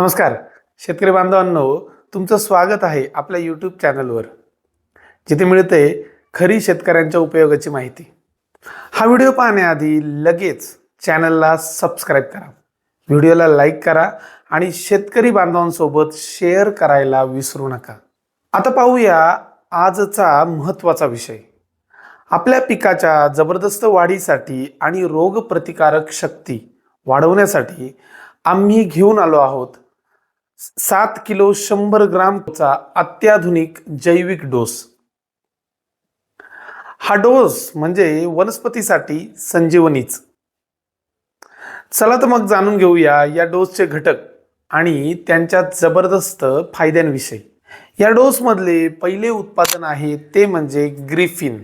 नमस्कार शेतकरी बांधवांनो तुमचं स्वागत आहे आपल्या यूट्यूब चॅनलवर जिथे मिळते खरी शेतकऱ्यांच्या उपयोगाची माहिती. हा व्हिडिओ पाहण्याआधी लगेच चॅनलला सबस्क्राईब करा. व्हिडिओला लाईक करा आणि शेतकरी बांधवांसोबत शेअर करायला विसरू नका. आता पाहूया आजचा महत्त्वाचा विषय. आपल्या पिकाच्या जबरदस्त वाढीसाठी आणि रोगप्रतिकारक शक्ती वाढवण्यासाठी आम्ही घेऊन आलो आहोत सात किलो शंभर ग्रामचा अत्याधुनिक जैविक डोस. हा डोस म्हणजे वनस्पतीसाठी संजीवनीच. चला तर मग जाणून घेऊया या डोसचे घटक आणि त्यांच्या जबरदस्त फायद्यांविषयी. या डोसमधले पहिले उत्पादन आहे ते म्हणजे ग्रिफिन.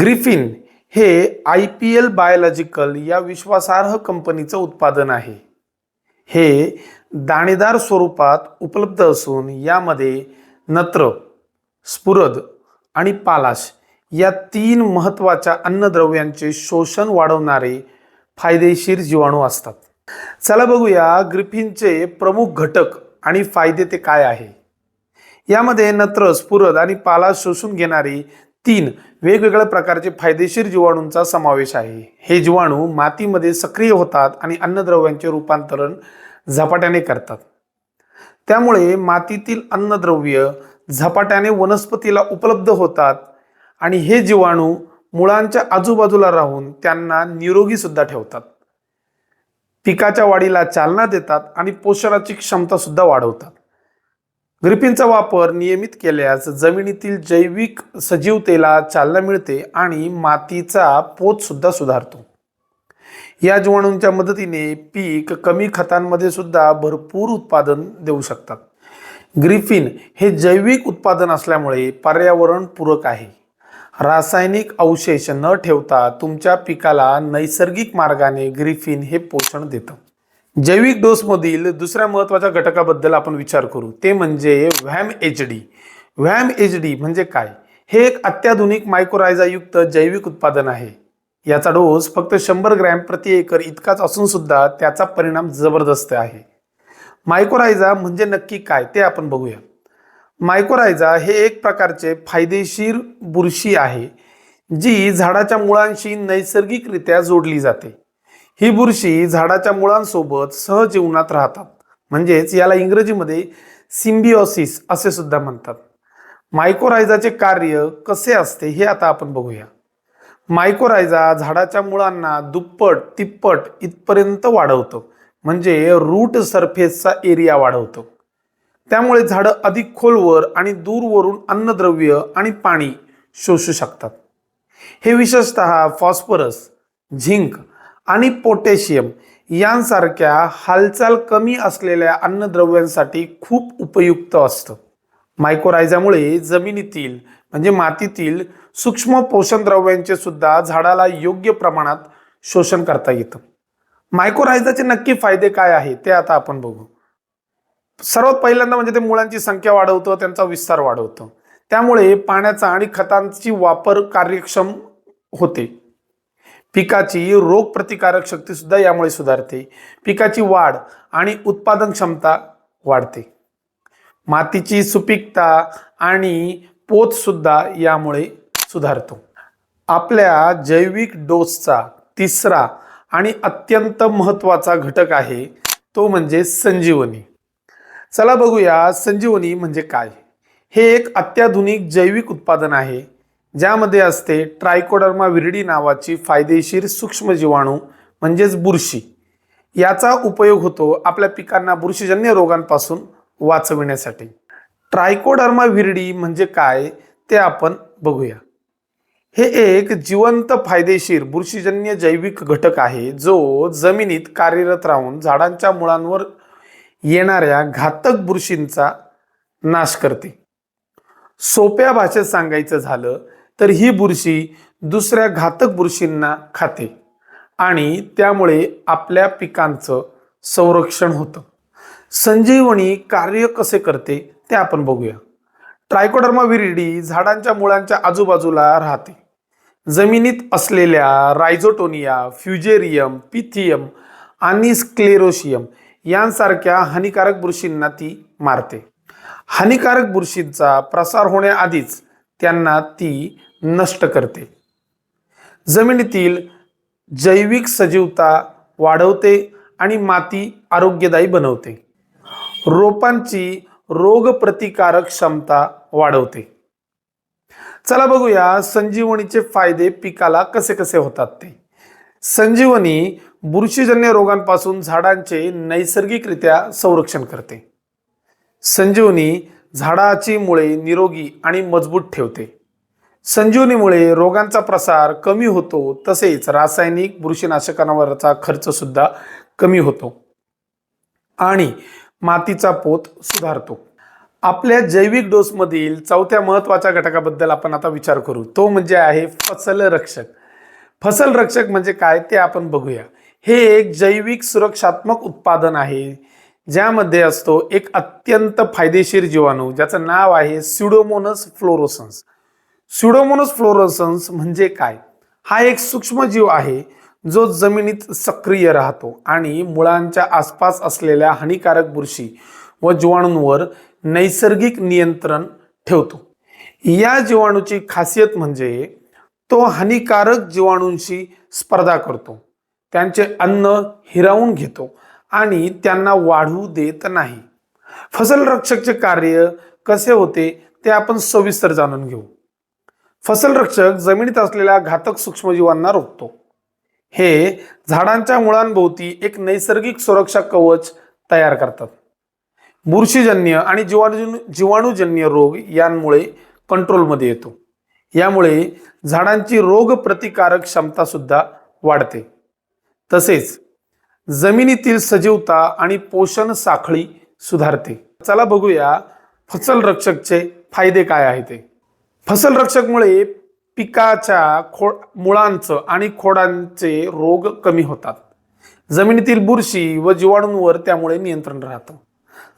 ग्रिफिन हे आय पी एल बायोलॉजिकल या विश्वासार्ह कंपनीचं उत्पादन आहे. हे दाणेदार स्वरूपात उपलब्ध असून यामध्ये नत्र स्फुरद आणि पालाश या तीन महत्त्वाच्या अन्नद्रव्यांचे शोषण वाढवणारे फायदेशीर जीवाणू असतात. चला बघूया ग्रिफिनचे प्रमुख घटक आणि फायदे ते काय आहे. यामध्ये नत्र स्फुरद आणि पालाश शोषून घेणारी तीन वेगवेगळ्या प्रकारचे फायदेशीर जीवाणूंचा समावेश आहे. हे जीवाणू मातीमध्ये सक्रिय होतात आणि अन्नद्रव्यांचे रूपांतरण झपाट्याने करतात. त्यामुळे मातीतील अन्नद्रव्य झपाट्याने वनस्पतीला उपलब्ध होतात आणि हे जीवाणू मुळांच्या आजूबाजूला राहून त्यांना निरोगी सुद्धा ठेवतात. पिकाच्या वाढीला चालना देतात आणि पोषणाची क्षमता सुद्धा वाढवतात. ग्रिफिनचा वापर नियमित केल्यास जमिनीतील जैविक सजीवतेला चालना मिळते आणि मातीचा पोत सुद्धा सुधारतो. या जीवाणूंच्या मदतीने पीक कमी खतांमध्ये सुद्धा भरपूर उत्पादन देऊ शकतात. ग्रिफिन हे जैविक उत्पादन असल्यामुळे पर्यावरण पूरक आहे. रासायनिक अवशेष न ठेवता तुमच्या पिकाला नैसर्गिक मार्गाने ग्रिफिन हे पोषण देतं. जैविक डोसमधील दुसऱ्या महत्त्वाच्या घटकाबद्दल आपण विचार करू. ते म्हणजे व्हॅम एच डी. व्हॅम एच डी म्हणजे काय? हे एक अत्याधुनिक मायक्रोरायझायुक्त जैविक उत्पादन आहे. याचा डोस फक्त शंभर ग्रॅम प्रति एकर इतकाच असून सुद्धा त्याचा परिणाम जबरदस्त आहे. मायकोरायझा म्हणजे नक्की काय ते आपण बघूया. मायकोरायझा हे एक प्रकारचे फायदेशीर बुरशी आहे जी झाडाच्या मुळांशी नैसर्गिकरित्या जोडली जाते. ही बुरशी झाडाच्या मुळांसोबत सहजीवनात राहतात. म्हणजेच याला इंग्रजीमध्ये सिम्बिओसिस असे सुद्धा म्हणतात. मायकोरायझाचे कार्य कसे असते हे आता आपण बघूया. मायकोरायझा झाडाच्या मुळांना दुप्पट तिप्पट इथपर्यंत वाढवतो. म्हणजे रूट सरफेसचा एरिया वाढवतो. त्यामुळे झाडं अधिक खोलवर आणि दूरवरून अन्नद्रव्य आणि पाणी शोषू शकतात. हे विशेषतः फॉस्फरस झिंक आणि पोटॅशियम यांसारख्या हालचाल कमी असलेल्या अन्नद्रव्यांसाठी खूप उपयुक्त असतं. मायकोरायझामुळे जमिनीतील म्हणजे मातीतील सूक्ष्म पोषण द्रव्यांचे सुद्धा झाडाला योग्य प्रमाणात शोषण करता येतं. मायक्रोरायझाचे नक्की फायदे काय आहे ते आता आपण बघू. सर्वात पहिल्यांदा म्हणजे ते मुळांची संख्या वाढवतं त्यांचा विस्तार वाढवतं. त्यामुळे पाण्याचा आणि खतांची वापर कार्यक्षम होते. पिकाची रोग प्रतिकारक शक्ती सुद्धा यामुळे सुधारते. पिकाची वाढ आणि उत्पादन क्षमता वाढते. मातीची सुपीकता आणि पोत सुद्धा यामुळे सुधारतो. आपल्या जैविक डोसचा तिसरा आणि अत्यंत महत्त्वाचा घटक आहे तो म्हणजे संजीवनी. चला बघूया संजीवनी म्हणजे काय? हे एक अत्याधुनिक जैविक उत्पादन आहे ज्यामध्ये असते ट्रायकोडर्मा विरडी नावाची फायदेशीर सूक्ष्म जीवाणू म्हणजेच बुरशी. याचा उपयोग होतो आपल्या पिकांना बुरशीजन्य रोगांपासून वाचविण्यासाठी. ट्रायकोडर्मा विरडी म्हणजे काय ते आपण बघूया. हे एक जिवंत फायदेशीर बुरशीजन्य जैविक घटक आहे जो जमिनीत कार्यरत राहून झाडांच्या मुळांवर येणाऱ्या घातक बुरशींचा नाश करते. सोप्या भाषेत सांगायचं झालं तर ही बुरशी दुसऱ्या घातक बुरशींना खाते आणि त्यामुळे आपल्या पिकांचं संरक्षण होतं. संजीवनी कार्य कसे करते ते आपण बघूया. ट्रायकोडर्मा विरिडी झाडांच्या मुळांच्या आजूबाजूला राहते. जमिनीत असलेल्या रायझोटोनिया फ्युजेरियम पिथियम आणि स्क्लेरोशियम यांसारख्या हानिकारक बुरशींना ती मारते. हानिकारक बुरशींचा प्रसार होण्याआधीच त्यांना ती नष्ट करते. जमिनीतील जैविक सजीवता वाढवते आणि माती आरोग्यदायी बनवते. रोपांची रोगप्रतिकारक क्षमता वाढवते. चला बघूया संजीवनीचे फायदे पिकाला कसे कसे होतात ते. संजीवनी बुरशीजन्य रोगांपासून झाडांचे नैसर्गिकरित्या संरक्षण करते. संजीवनी झाडाची मुळे निरोगी आणि मजबूत ठेवते. संजीवनीमुळे रोगांचा प्रसार कमी होतो तसेच रासायनिक बुरशीनाशकांवरचा खर्चसुद्धा कमी होतो. आणि मातीचा पोत सुधारतो. आपल्या जैविक डोसमधील चौथ्या महत्त्वाच्या घटकाबद्दल आपण आता विचार करू. तो म्हणजे आहे फसल रक्षक फसल रक्षक म्हणजे काय ते आपण बघूया. हे एक जैविक सुरक्षात्मक उत्पादन आहे ज्यामध्ये असतो एक अत्यंत फायदेशीर जीवाणू ज्याचं नाव आहे स्युडोमोनस फ्लोरोसन्स स्युडोमोनस फ्लोरोसन्स म्हणजे काय? हा एक सूक्ष्मजीव आहे जो जमिनीत सक्रिय राहतो आणि मुळांच्या आसपास असलेल्या हानिकारक बुरशी व जीवाणूंवर नैसर्गिक नियंत्रण ठेवतो. या जीवाणूची खासियत म्हणजे तो हानिकारक जीवाणूंशी स्पर्धा करतो. त्यांचे अन्न हिरावून घेतो आणि त्यांना वाढू देत नाही. फसल रक्षकचे कार्य कसे होते ते आपण सविस्तर जाणून घेऊ. फसल रक्षक जमिनीत असलेल्या घातक सूक्ष्मजीवांना रोखतो. हे झाडांच्या मुळांभोवती एक नैसर्गिक सुरक्षा कवच तयार करतात. बुरशीजन्य आणि जीवाणू जीवाणूजन्य रोग यांमुळे कंट्रोलमध्ये येतो. यामुळे झाडांची रोग प्रतिकारक क्षमता सुद्धा वाढते. तसेच जमिनीतील सजीवता आणि पोषण साखळी सुधारते. चला बघूया फसल रक्षकचे फायदे काय आहे ते. फसल रक्षकमुळे पिकाच्या खो मुळांचं आणि खोडांचे रोग कमी होतात. जमिनीतील बुरशी व जीवाणूंवर त्यामुळे नियंत्रण राहतं.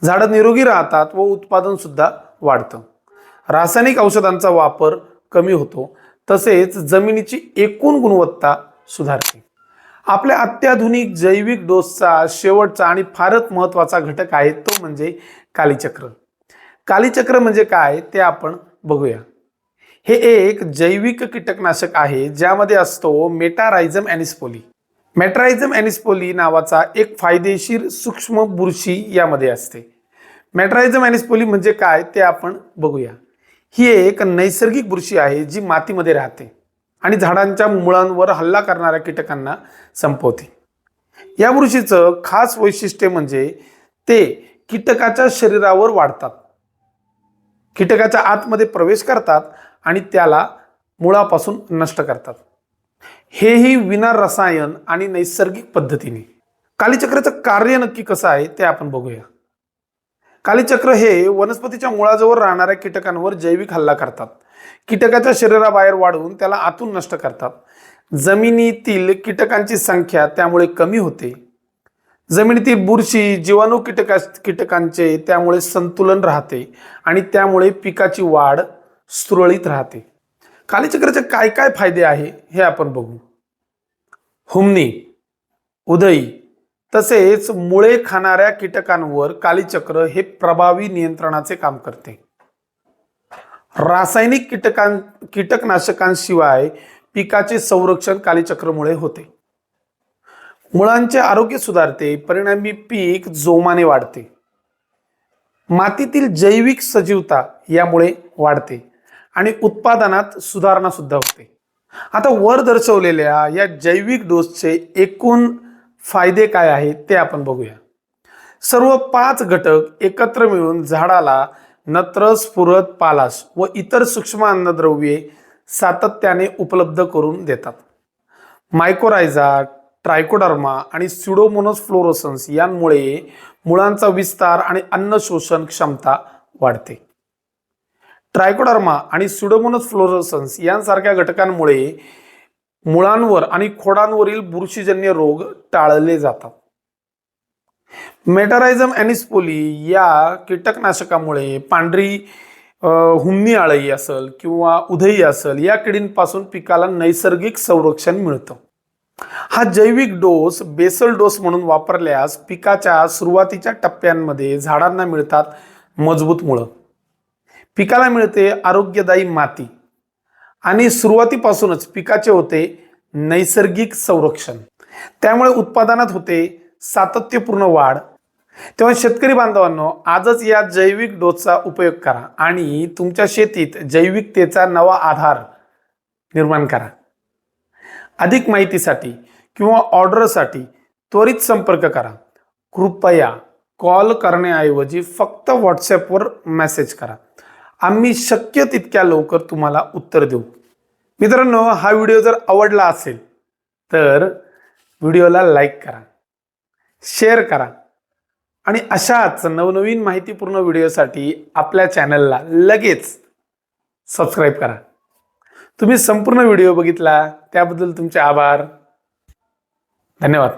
झाडं निरोगी राहतात व उत्पादनसुद्धा वाढतं. रासायनिक औषधांचा वापर कमी होतो. तसेच जमिनीची एकूण गुणवत्ता सुधारते. आपल्या अत्याधुनिक जैविक डोसचा शेवटचा आणि फारच महत्त्वाचा घटक आहे तो म्हणजे कालीचक्र. कालीचक्र म्हणजे काय ते आपण बघूया. हे एक जैविक कीटकनाशक आहे ज्यामध्ये असतो मेटारायझम ॲनिस्पोली. मॅट्रायझम ॲनिस्पोली नावाचा एक फायदेशीर सूक्ष्म बुरशी यामध्ये असते. मॅट्रायझम ॲनिस्पोली म्हणजे काय ते आपण बघूया. ही एक नैसर्गिक बुरशी आहे जी मातीमध्ये राहते आणि झाडांच्या मुळांवर हल्ला करणाऱ्या कीटकांना संपवते. या बुरशीचं खास वैशिष्ट्य म्हणजे ते कीटकाच्या शरीरावर वाढतात. कीटकाच्या आतमध्ये प्रवेश करतात आणि त्याला मुळापासून नष्ट करतात. हेही विना रसायन आणि नैसर्गिक पद्धतीने. कालीचक्राचं कार्य नक्की कसं आहे ते आपण बघूया. कालीचक्र हे वनस्पतीच्या मुळाजवळ राहणाऱ्या कीटकांवर जैविक हल्ला करतात. कीटकाच्या शरीराबाहेर वाढवून त्याला आतून नष्ट करतात. जमिनीतील कीटकांची संख्या त्यामुळे कमी होते. जमिनीतील बुरशी जीवाणू कीटका कीटकांचे त्यामुळे संतुलन राहते आणि त्यामुळे पिकाची वाढ सुरळीत राहते. कालीचक्राचे काय काय फायदे आहे हे आपण बघू. हुमणी उदयी तसेच मुळे खाणाऱ्या कीटकांवर कालीचक्र हे प्रभावी नियंत्रणाचे काम करते. रासायनिक कीटकां कीटकनाशकांशिवाय पिकाचे संरक्षण कालीचक्रमुळे होते. मुळांचे आरोग्य सुधारते परिणामी पीक जोमाने वाढते. मातीतील जैविक सजीवता यामुळे वाढते. आणि उत्पादनात सुधारणा सुद्धा होते. आता वर दर्शवलेल्या या जैविक डोसचे एकूण फायदे काय आहेत ते आपण बघूया. सर्व पाच घटक एकत्र मिळून झाडाला नत्र स्फुरत पालाश व इतर सूक्ष्म अन्नद्रव्ये सातत्याने उपलब्ध करून देतात. मायकोरायझा ट्रायकोडर्मा आणि स्युडोमोनस फ्लोरोसन्स यांमुळे मुळांचा विस्तार आणि अन्न शोषण क्षमता वाढते. ट्रायकोडर्मा आणि सुडोमोनस फ्लोरोसन्स यांसारख्या घटकांमुळे मुळांवर आणि खोडांवरील बुरशीजन्य रोग टाळले जातात. मेटारायझम अॅनिस्पोली या कीटकनाशकामुळे पांढरी अ, हुमणी आळई असेल किंवा उधई असेल या किडींपासून पिकाला नैसर्गिक संरक्षण मिळतं. हा जैविक डोस बेसल डोस म्हणून वापरल्यास पिकाच्या सुरुवातीच्या टप्प्यांमध्ये झाडांना मिळतात मजबूत मुळं. पिकाला मिळते आरोग्यदायी माती. आणि सुरुवातीपासूनच पिकाचे होते नैसर्गिक संरक्षण. त्यामुळे उत्पादनात होते सातत्यपूर्ण वाढ. तेव्हा शेतकरी बांधवांनो आजच या जैविक डोसचा उपयोग करा आणि तुमच्या शेतीत जैविकतेचा नवा आधार निर्माण करा. अधिक माहितीसाठी किंवा ऑर्डरसाठी त्वरित संपर्क करा. कृपया कॉल करण्याऐवजी फक्त व्हॉट्सॲपवर मेसेज करा. आम्ही शक्य तितक्या लवकर तुम्हाला उत्तर देऊ. मित्रांनो हा व्हिडिओ जर आवडला असेल तर व्हिडिओला लाईक करा शेअर करा आणि अशाच नवनवीन माहितीपूर्ण व्हिडिओसाठी आपल्या चॅनलला लगेच सबस्क्राईब करा. तुम्ही संपूर्ण व्हिडिओ बघितला त्याबद्दल तुमचे आभार. धन्यवाद.